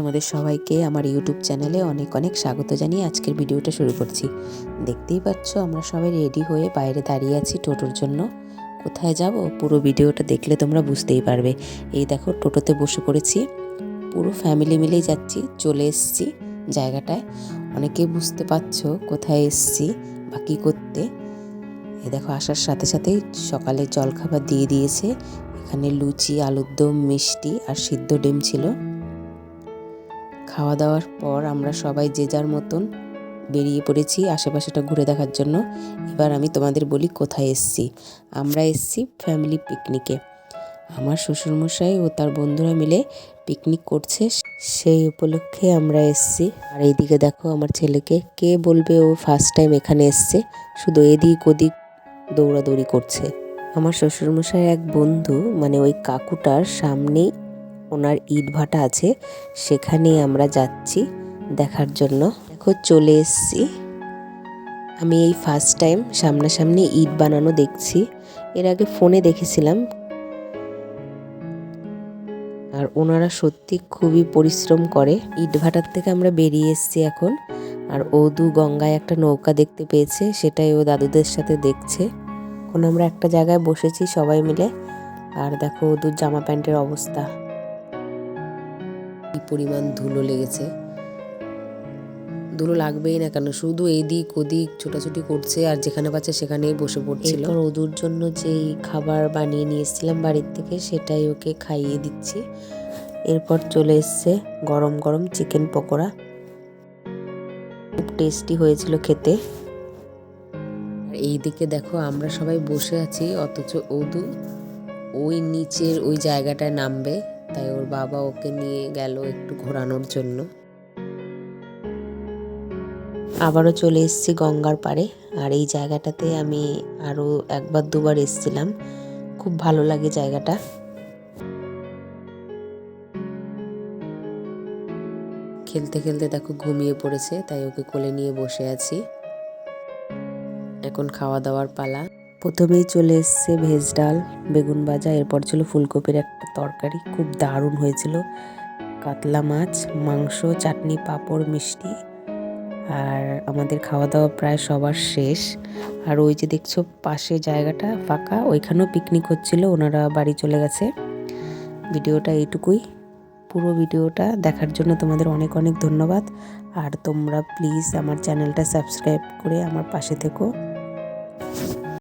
তোমাদের সবাইকে আমার ইউটিউব চ্যানেলে অনেক অনেক স্বাগত জানিয়ে আজকের ভিডিওটা শুরু করছি। দেখতেই পাচ্ছ, আমরা সবাই রেডি হয়ে বাইরে দাঁড়িয়ে আছি টোটোর জন্য। কোথায় যাব? পুরো ভিডিওটা দেখলে তোমরা বুঝতেই পারবে। এই দেখো, টোটোতে বসে পড়েছি। পুরো ফ্যামিলি মিলেই যাচ্ছি, চলে এসছি জায়গাটায়। অনেকেই বুঝতে পারছ কোথায় এসছি বা কী করতে। এ দেখো, আসার সাথে সাথেই সকালে জলখাবার দিয়ে দিয়েছে। এখানে লুচি, আলুর দম, মিষ্টি আর সিদ্ধ ডিম ছিল। খাওয়া দাওয়ার পর আমরা সবাই যে যার মতন বেরিয়ে পড়েছি আশেপাশেটা ঘুরে দেখার জন্য। এবার আমি তোমাদের বলি কোথায় এসছি। আমরা এসছি ফ্যামিলি পিকনিকে আমার শ্বশুরমশাই ও তার বন্ধুরা মিলে পিকনিক করছে। সেই উপলক্ষে আমরা এসছি। আর এইদিকে দেখো আমার ছেলেকে কে বলবে ও ফার্স্ট টাইম এখানে এসছে। শুধু এদিক ওদিক দৌড়াদৌড়ি করছে। আমার শ্বশুরমশাই এক বন্ধু মানে ওই কাকুটার সামনেই ওনার ইট ভাটা আছে, সেখানেই আমরা যাচ্ছি দেখার জন্য। দেখো, চলে এসছি। আমি এই ফার্স্ট টাইম সামনাসামনি ইট বানানো দেখছি। এর আগে ফোনে দেখেছিলাম। আর ওনারা সত্যি খুবই পরিশ্রম করে। ইট ভাটার থেকে আমরা বেরিয়ে এসছি এখন। আর ওদু গঙ্গায় একটা নৌকা দেখতে পেয়েছে, সেটাই ও দাদুদের সাথে দেখছে। এখন আমরা একটা জায়গায় বসেছি সবাই মিলে। আর দেখো ওদুর জামা প্যান্টের অবস্থা। পরিমাণ ধুলো লেগেছে। ধুলো লাগবেই না কেন? শুধু এদিক ওদিক ছোটাছুটি করছে আর যেখানে পাচ্ছে সেখানেই বসে পড়ছিল। এরপর ওদুর জন্য যেই খাবার বানিয়ে নিয়ে এসেছিলাম বাড়ির থেকে সেটাই ওকে খাইয়ে দিচ্ছি। এরপর চলে এসছে গরম গরম চিকেন পকোড়া। খুব টেস্টি হয়েছিল খেতে। এইদিকে দেখো আমরা সবাই বসে আছি অথচ ওদু ওই নিচের ওই জায়গাটায় নামবে। তাই ওর বাবা ওকে নিয়ে গেল একটু ঘোরানোর জন্য। আবারও চলে এসেছি গঙ্গার পাড়ে। আর এই জায়গাটাতে আমি আরও একবার দুবার এসেছিলাম। খুব ভালো লাগে জায়গাটা। খেলতে খেলতে দেখো ঘুমিয়ে পড়েছে, তাই ওকে কোলে নিয়ে বসে আছি। এখন খাওয়া দাওয়ার পালা। প্রথমেই চলে এসছে ভেজ ডাল, বেগুন ভাজা, এরপর ছিল ফুলকপির একটা তরকারি, খুব দারুণ হয়েছিল। কাতলা মাছ, মাংস, চাটনি, পাঁপড়, মিষ্টি, আর আমাদের খাওয়া দাওয়া প্রায় সবার শেষ। আর ওই যে দেখছ পাশে জায়গাটা ফাঁকা, ওইখানেও পিকনিক হচ্ছিল, ওনারা বাড়ি চলে গেছে। ভিডিওটা এইটুকুই। পুরো ভিডিওটা দেখার জন্য তোমাদের অনেক অনেক ধন্যবাদ। আর তোমরা প্লিজ আমার চ্যানেলটা সাবস্ক্রাইব করে আমার পাশে থেকো।